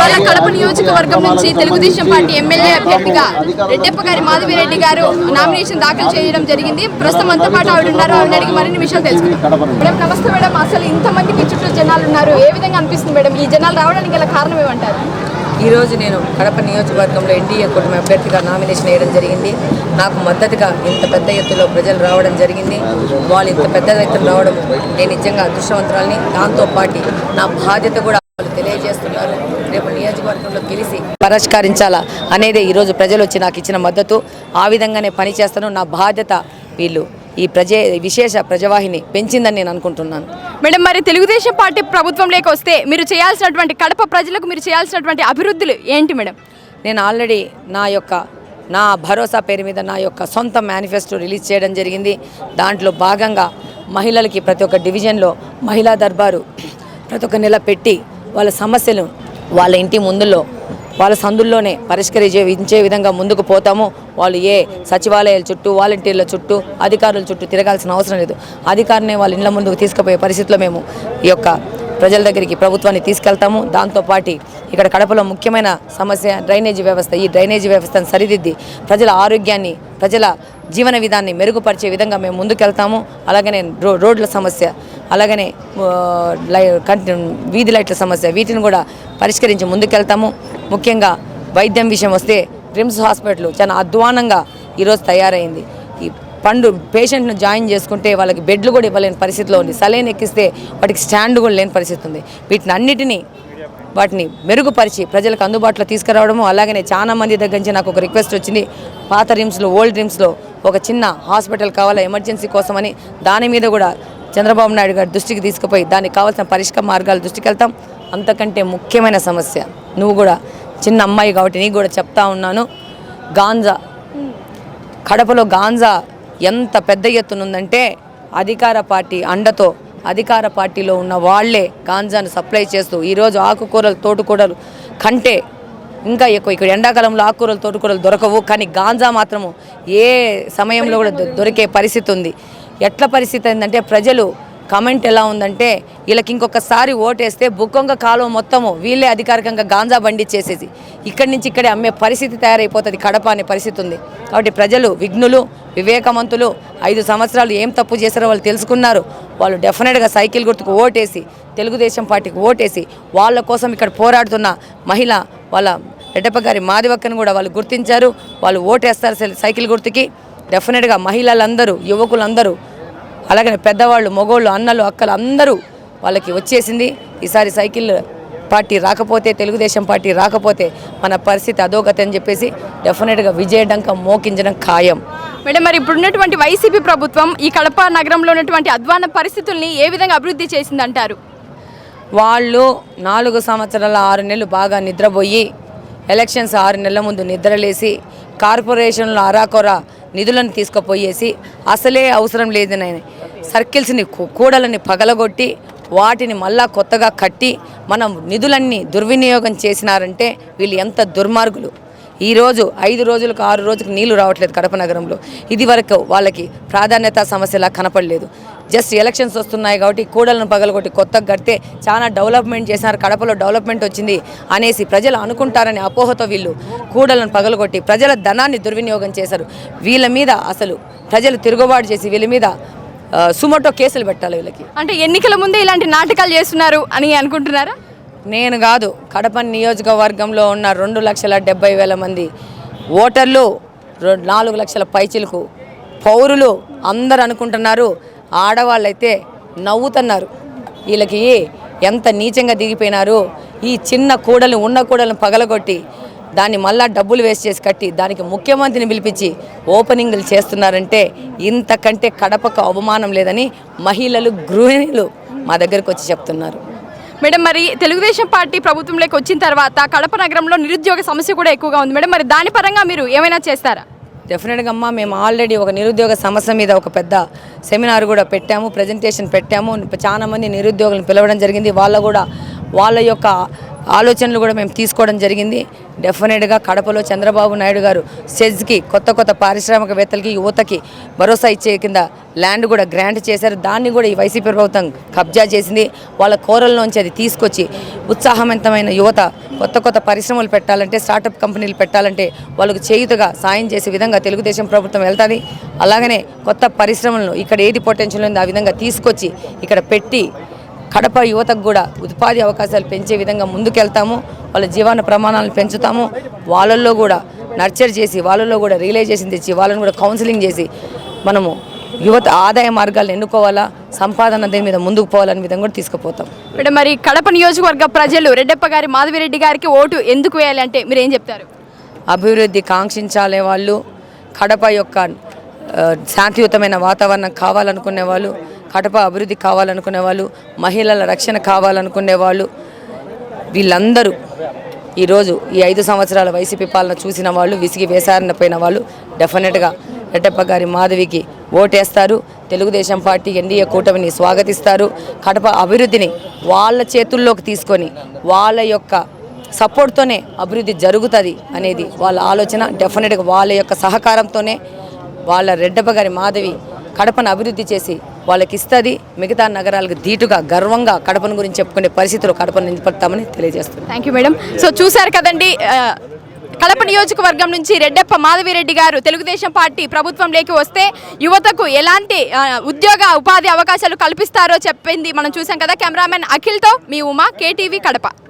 మరి కడప నియోజకవర్గం నుంచి తెలుగుదేశం పార్టీ ఎమ్మెల్యే అభ్యర్థిగా రెడ్డప్ప గారి మాధవిరెడ్డి గారు నామినేషన్ దాఖలు చేయడం జరిగింది. ప్రస్తుతం అంతా పాటు ఆవిడ ఉన్నారు ఆవిడ అడిగి మరిన్ని విషయాలు తెలుసుకుందాం. మేడం నమస్తే మేడం. అసలు ఇంతమంది మీ చుట్టూ జనాలు ఉన్నారు. ఏ విధంగా అనిపిస్తుంది మేడం? ఈ జనాలు రావడానికి గల కారణం ఏమంటారు? ఈరోజు నేను కడప నియోజకవర్గంలో ఎన్డీఏ కూటమి అభ్యర్థిగా నామినేషన్ వేయడం జరిగింది. నాకు మద్దతుగా ఇంత పెద్ద ఎత్తులో ప్రజలు రావడం జరిగింది. వాళ్ళు ఇంత పెద్ద ఎత్తున రావడం నేను నిజంగా అదృష్టవంతురాలని. దాంతోపాటు నా బాధ్యత కూడా నియోజకవర్గంలో గెలిచి పరిష్కరించాలా అనేది ఈరోజు ప్రజలు వచ్చి నాకు ఇచ్చిన మద్దతు. ఆ విధంగానే పనిచేస్తాను నా బాధ్యత వీళ్ళు ఈ ప్రజే విశేష ప్రజవాహిని పెంచిందని నేను అనుకుంటున్నాను. మేడం మరి తెలుగుదేశం పార్టీ ప్రభుత్వంలోకి వస్తే మీరు చేయాల్సినటువంటి కడప ప్రజలకు మీరు చేయాల్సినటువంటి అభివృద్ధులు ఏంటి మేడం? నేను ఆల్రెడీ నా యొక్క నా భరోసా పేరు మీద నా యొక్క సొంత మేనిఫెస్టో రిలీజ్ చేయడం జరిగింది. దాంట్లో భాగంగా మహిళలకి ప్రతి ఒక్క డివిజన్లో మహిళా దర్బారు ప్రతి ఒక్క నెల పెట్టి వాళ్ళ సమస్యలు వాళ్ళ ఇంటి ముందులో వాళ్ళ సందుల్లోనే పరిష్కరించే విధంగా ముందుకు పోతాము. వాళ్ళు ఏ సచివాలయాల చుట్టూ వాలంటీర్ల చుట్టూ అధికారుల చుట్టూ తిరగాల్సిన అవసరం లేదు. అధికారిని వాళ్ళ ఇండ్ల ముందుకు తీసుకుపోయే పరిస్థితిలో మేము ఈ యొక్క ప్రజల దగ్గరికి ప్రభుత్వాన్ని తీసుకెళ్తాము. దాంతోపాటు ఇక్కడ కడపలో ముఖ్యమైన సమస్య డ్రైనేజీ వ్యవస్థ. ఈ డ్రైనేజీ వ్యవస్థను సరిదిద్ది ప్రజల ఆరోగ్యాన్ని ప్రజల జీవన విధాన్ని మెరుగుపరిచే విధంగా మేము ముందుకెళ్తాము. అలాగనే రో రోడ్ల సమస్య అలాగనే లై కంటి వీధి లైట్ల సమస్య వీటిని కూడా పరిష్కరించి ముందుకెళ్తాము. ముఖ్యంగా వైద్యం విషయం వస్తే రిమ్స్ హాస్పిటల్ చాలా అధ్వానంగా ఈరోజు తయారైంది. ఈ పండు పేషెంట్ను జాయిన్ చేసుకుంటే వాళ్ళకి బెడ్లు కూడా ఇవ్వలేని పరిస్థితిలో ఉంది. సలైన్ ఎక్కిస్తే వాటికి స్టాండ్ కూడా లేని పరిస్థితి ఉంది. వీటిని అన్నిటినీ వాటిని మెరుగుపరిచి ప్రజలకు అందుబాటులో తీసుకురావడము అలాగనే చాలా మంది దగ్గర నుంచి నాకు ఒక రిక్వెస్ట్ వచ్చింది. పాత రిమ్స్లో ఓల్డ్ రిమ్స్లో ఒక చిన్న హాస్పిటల్ కావాలా ఎమర్జెన్సీ కోసమని దాని మీద కూడా చంద్రబాబు నాయుడు గారి దృష్టికి తీసుకుపోయి దానికి కావాల్సిన పరిష్కార మార్గాలు దృష్టికి వెళ్తాం. అంతకంటే ముఖ్యమైన సమస్య నువ్వు కూడా చిన్న అమ్మాయి కాబట్టి నీకు కూడా చెప్తా ఉన్నాను. గాంజా. కడపలో గాంజా ఎంత పెద్ద ఎత్తున ఉందంటే అధికార పార్టీ అండతో అధికార పార్టీలో ఉన్న వాళ్ళే గాంజాను సప్లై చేస్తూ ఈరోజు ఆకుకూరలు తోటకూరలు కంటే ఇంకా ఎక్కువ ఇక్కడ ఎండాకాలంలో ఆకుకూరలు తోటకూరలు దొరకవు. కానీ గాంజా మాత్రము ఏ సమయంలో కూడా దొ- దొరికే పరిస్థితి ఉంది. ఎట్ల పరిస్థితి ఏంటంటే ప్రజలు కమెంట్ ఎలా ఉందంటే వీళ్ళకి ఇంకొకసారి ఓటేస్తే బుక్కొంగ కాలువ మొత్తము వీళ్ళే అధికారికంగా గాంజా బండి చేసేసి ఇక్కడి నుంచి ఇక్కడే అమ్మే పరిస్థితి తయారైపోతుంది కడప అనే పరిస్థితి ఉంది. కాబట్టి ప్రజలు విఘ్నులు వివేకవంతులు ఐదు సంవత్సరాలు ఏం తప్పు చేశారో వాళ్ళు తెలుసుకున్నారు. వాళ్ళు డెఫినెట్గా సైకిల్ గుర్తుకు ఓటేసి తెలుగుదేశం పార్టీకి ఓటేసి వాళ్ళ కోసం ఇక్కడ పోరాడుతున్న మహిళ వాళ్ళ రెడ్డప్ప గారి మాదివక్కను కూడా వాళ్ళు గుర్తించారు. వాళ్ళు ఓటేస్తారు సై- సైకిల్ గుర్తుకి. డెఫినెట్గా మహిళలందరూ యువకులందరూ అలాగనే పెద్దవాళ్ళు మగోళ్ళు అన్నలు అక్కలు అందరూ వాళ్ళకి వచ్చేసింది. ఈసారి సైకిల్ పార్టీ రాకపోతే తెలుగుదేశం పార్టీ రాకపోతే మన పరిస్థితి అధోగతి అని చెప్పేసి డెఫినెట్గా విజయడంక మోకించడం ఖాయం. మేడం మరి ఇప్పుడున్నటువంటి వైసీపీ ప్రభుత్వం ఈ కడప నగరంలో ఉన్నటువంటి అధ్వాన పరిస్థితుల్ని ఏ విధంగా అభివృద్ధి చేసిందంటారు? వాళ్ళు నాలుగు సంవత్సరాల ఆరు నెలలు బాగా నిద్రపోయి ఎలక్షన్స్ ఆరు నెలల ముందు నిద్రలేసి కార్పొరేషన్లో అరాకొర నిధులను తీసుకుపోయేసి అసలే అవసరం లేదని సర్కిల్స్ని కూడలని పగలగొట్టి వాటిని మళ్ళా కొత్తగా కట్టి మనం నిధులన్నీ దుర్వినియోగం చేసినారంటే వీళ్ళు ఎంత దుర్మార్గులు. ఈరోజు ఐదు రోజులకు ఆరు రోజులకు నీళ్ళు రావట్లేదు కడప నగరంలో. ఇది వరకు వాళ్ళకి ప్రాధాన్యత సమస్యలా కనపడలేదు. జస్ట్ ఎలక్షన్స్ వస్తున్నాయి కాబట్టి కూడలను పగలగొట్టి కొత్తగా కడితే చాలా డెవలప్మెంట్ చేసినారు కడపలో డెవలప్మెంట్ వచ్చింది అనేసి ప్రజలు అనుకుంటారని అపోహతో వీళ్ళు కూడలను పగలగొట్టి ప్రజల ధనాన్ని దుర్వినియోగం చేశారు. వీళ్ళ మీద అసలు ప్రజలు తిరుగుబాటు చేసి వీళ్ళ మీద సుమటో సుమోటో కేసులు పెట్టాలి వీళ్ళకి. అంటే ఎన్నికల ముందే ఇలాంటి నాటకాలు చేస్తున్నారు అని అనుకుంటున్నారా? నేను కాదు కడప నియోజకవర్గంలో ఉన్న రెండు లక్షల డెబ్బై వేల మంది ఓటర్లు నాలుగు లక్షల పైచిలకు పౌరులు అందరు అనుకుంటున్నారు. ఆడవాళ్ళైతే నవ్వుతున్నారు. వీళ్ళకి ఎంత నీచంగా దిగిపోయినారు. ఈ చిన్న కూడలు ఉన్న కూడలను పగలగొట్టి దాన్ని మళ్ళా డబ్బులు వేస్ట్ చేసి కట్టి దానికి ముఖ్యమంత్రిని పిలిపించి ఓపెనింగ్లు చేస్తున్నారంటే ఇంతకంటే కడపకు అవమానం లేదని మహిళలు గృహిణులు మా దగ్గరకు వచ్చి చెప్తున్నారు. మేడం మరి తెలుగుదేశం పార్టీ ప్రభుత్వంలోకి వచ్చిన తర్వాత కడప నగరంలో నిరుద్యోగ సమస్య కూడా ఎక్కువగా ఉంది. మేడం మరి దాని పరంగా మీరు ఏమైనా చేస్తారా? డెఫినెట్గా అమ్మా మేము ఆల్రెడీ ఒక నిరుద్యోగ సమస్య మీద ఒక పెద్ద సెమినార్ కూడా పెట్టాము ప్రజెంటేషన్ పెట్టాము. చాలా మంది నిరుద్యోగులను పిలవడం జరిగింది. వాళ్ళ కూడా వాళ్ళ యొక్క ఆలోచనలు కూడా మేము తీసుకోవడం జరిగింది. డెఫినెట్గా కడపలో చంద్రబాబు నాయుడు గారు సెజ్కి కొత్త కొత్త పారిశ్రామికవేత్తలకి యువతకి భరోసా ఇచ్చే కింద ల్యాండ్ కూడా గ్రాంట్ చేశారు. దాన్ని కూడా ఈ వైసీపీ ప్రభుత్వం కబ్జా చేసింది. వాళ్ళ కోరల్లోంచి అది తీసుకొచ్చి ఉత్సాహవంతమైన యువత కొత్త కొత్త పరిశ్రమలు పెట్టాలంటే స్టార్టప్ కంపెనీలు పెట్టాలంటే వాళ్ళకు చేయుతగా సాయం చేసే విధంగా తెలుగుదేశం ప్రభుత్వం వెళ్తుంది. అలాగనే కొత్త పరిశ్రమలను ఇక్కడ ఏది పొటెన్షియల్ ఉందో ఆ విధంగా తీసుకొచ్చి ఇక్కడ పెట్టి కడప యువతకు కూడా ఉపాధి అవకాశాలు పెంచే విధంగా ముందుకెళ్తాము. వాళ్ళ జీవన ప్రమాణాలను పెంచుతాము. వాళ్ళల్లో కూడా నర్చర్ చేసి వాళ్ళల్లో కూడా రియలైజేషన్ తెచ్చి వాళ్ళని కూడా కౌన్సిలింగ్ చేసి మనము యువత ఆదాయ మార్గాలను ఎన్నుకోవాలా సంపాదన దేని మీద ముందుకు పోవాలనే విధంగా కూడా తీసుకుపోతాం. మేడం మరి కడప నియోజకవర్గ ప్రజలు రెడ్డప్ప గారి మాధవిరెడ్డి గారికి ఓటు ఎందుకు వేయాలి అంటే మీరు ఏం చెప్తారు? అభివృద్ధి కాంక్షించాలే వాళ్ళు. కడప యొక్క శాంతియుతమైన వాతావరణం కావాలనుకునే వాళ్ళు. కడప అభివృద్ధి కావాలనుకునే వాళ్ళు మహిళల రక్షణ కావాలనుకునే వాళ్ళు వీళ్ళందరూ ఈరోజు ఈ ఐదు సంవత్సరాల వైసీపీ పాలన చూసిన వాళ్ళు విసిగి వేసారిన పోయిన వాళ్ళు డెఫినెట్గా రెడ్డప్ప గారి మాధవికి ఓటేస్తారు. తెలుగుదేశం పార్టీ ఎన్డీఏ కూటమిని స్వాగతిస్తారు. కడప అభివృద్ధిని వాళ్ళ చేతుల్లోకి తీసుకొని వాళ్ళ యొక్క సపోర్ట్తోనే అభివృద్ధి జరుగుతుంది అనేది వాళ్ళ ఆలోచన. డెఫినెట్గా వాళ్ళ యొక్క సహకారంతోనే వాళ్ళ రెడ్డప్ప గారి మాధవి కడపను అభివృద్ధి చేసి వాళ్ళకి ఇస్తుంది మిగతా నగరాలకు ధీటుగా గర్వంగా కడపను గురించి చెప్పుకునే పరిస్థితులు కడపను నిలబడతామని తెలియజేస్తుంది థ్యాంక్ యూ మేడం సో చూశారు కదండి కడప నియోజకవర్గం నుంచి రెడ్డప్ప మాధవిరెడ్డి గారు తెలుగుదేశం పార్టీ ప్రభుత్వంలోకి వస్తే యువతకు ఎలాంటి ఉద్యోగ ఉపాధి అవకాశాలు కల్పిస్తారో చెప్పింది మనం చూసాం కదా కెమెరామెన్ అఖిల్తో మీ ఉమా కేటీవీ కడప.